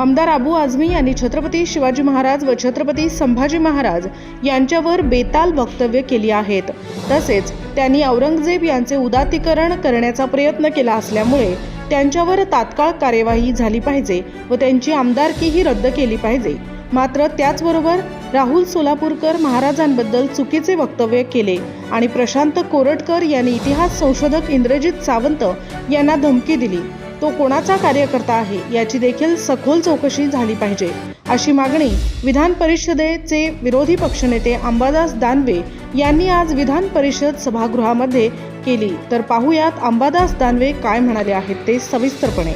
आमदार अबू आझमी यांनी छत्रपती शिवाजी महाराज व छत्रपती संभाजी महाराज यांच्यावर बेताल वक्तव्य केली आहेत. तसेच त्यांनी औरंगजेब यांचे उदात्तीकरण करण्याचा प्रयत्न केला असल्यामुळे त्यांच्यावर तात्काळ कार्यवाही झाली पाहिजे व त्यांची आमदारकीही रद्द केली पाहिजे. मात्र त्याचबरोबर राहुल सोलापूरकर महाराजांबद्दल चुकीचे वक्तव्य केले आणि प्रशांत कोरटकर यांनी इतिहास संशोधक इंद्रजित सावंत यांना धमकी दिली. तो कोणाचा कार्यकर्ता आहे याची देखील सखोल चौकशी झाली पाहिजे. अशी मागणी विधान परिषदेचे विरोधी पक्षनेते अंबादास दानवे यांनी आज विधान परिषद सभागृहामध्ये केली. तर पाहुयात अंबादास दानवे काय म्हणाले आहेत ते सविस्तरपणे.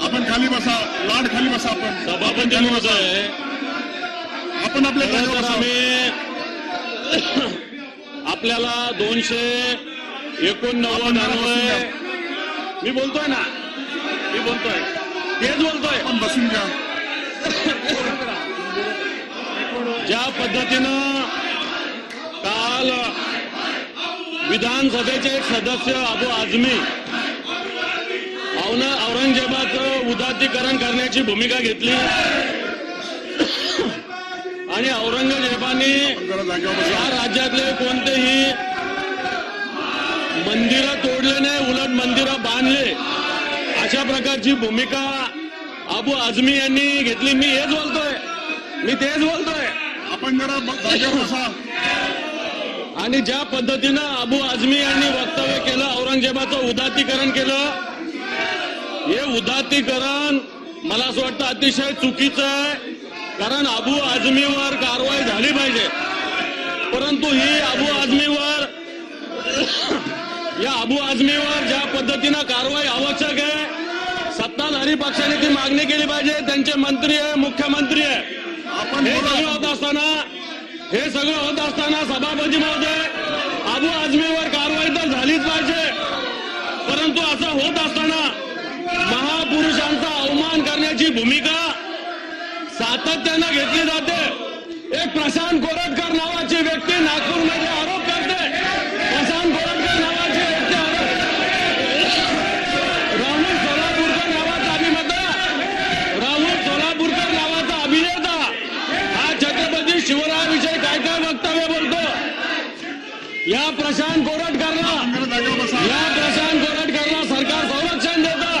आपण खाली बसा लाड खाली बसा आपण. सभापती. महोदय. आपण आपल्या आपल्याला दोनशे एकोणनव्वद अन्वय मी बोलतोय ना? मी बोलतोय. तेच बोलतोय. बसून घ्या. ज्या पद्धतीनं काल विधानसभेचे एक सदस्य अबू आझमी औरंगजेबाचं उदात्तीकरण करण्याची भूमिका घेतली. आणि औरंगजेबाने या राज्यातले कोणतेही मंदिरं तोडले नाही उलट मंदिरं बांधले. अशा प्रकारची भूमिका अबू आझमी यांनी घेतली. मी हेच बोलतोय. मी तेच बोलतोय. आपण जरा आणि ज्या पद्धतीनं अबू आझमी यांनी वक्तव्य केलं औरंगजेबाचं उदात्तीकरण केलं हे उदात्तीकरण मला असं वाटतं अतिशय चुकीचं आहे कारण अबू आझमीवर कारवाई झाली पाहिजे. परंतु ही अबू आझमीवर या अबू आझमीवर ज्या पद्धतीनं कारवाई आवश्यक आहे सत्ताधारी पक्षाने ती मागणी केली पाहिजे त्यांचे मंत्री आहे मुख्यमंत्री आहे. आपण हे. सगळं होत असताना हे सगळं होत असताना सभापती महोदय अबू आझमीवर कारवाई तर झालीच पाहिजे. परंतु असं होत असताना महापुरुषांचा अवमान करण्याची भूमिका सातत्यानं घेतली जाते. एक प्रशांत कोरटकर या प्रशांत कोरटकरला या प्रशांत कोरटकरला सरकार संरक्षण देतं.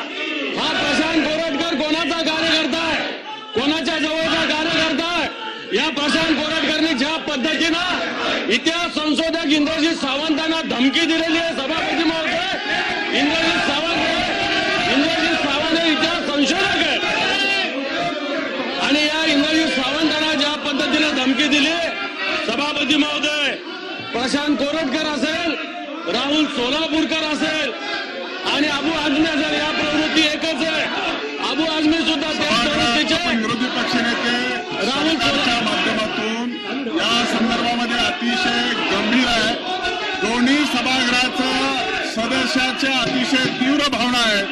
हा प्रशांत कोरटकर कोणाचा कार्यकर्ता आहे कोणाच्या जवळचा कार्यकर्ता आहे या प्रशांत कोरटकरने ज्या पद्धतीनं इतिहास संशोधक इंद्रजीत सावंतांना धमकी दिलेली आहे सभापती महोदय. इंद्रजीत सावंत इंद्रजीत सावंत हे इतिहास संशोधक आहे आणि या इंद्रजीत सावंतांना ज्या पद्धतीने धमकी दिली सभापती महोदय प्रशांत कोरटकर असेल राहुल सोलापूरकर असेल आणि अबू आझमी असेल. या प्रवृत्ती एकच आहे. अबू आझमी सुद्धा विरोधी पक्षनेते राहुल माध्यमातून या संदर्भामध्ये अतिशय गंभीर आहे. दोन्ही सभागृहाचं सदस्याच्या अतिशय तीव्र भावना आहे.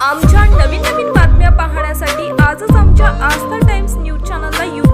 आमच्या नवीन नवीन बातम्या पाहण्यासाठी आजच आमच्या आस्था टाइम्स न्यूज चॅनलला यूट्यूबवर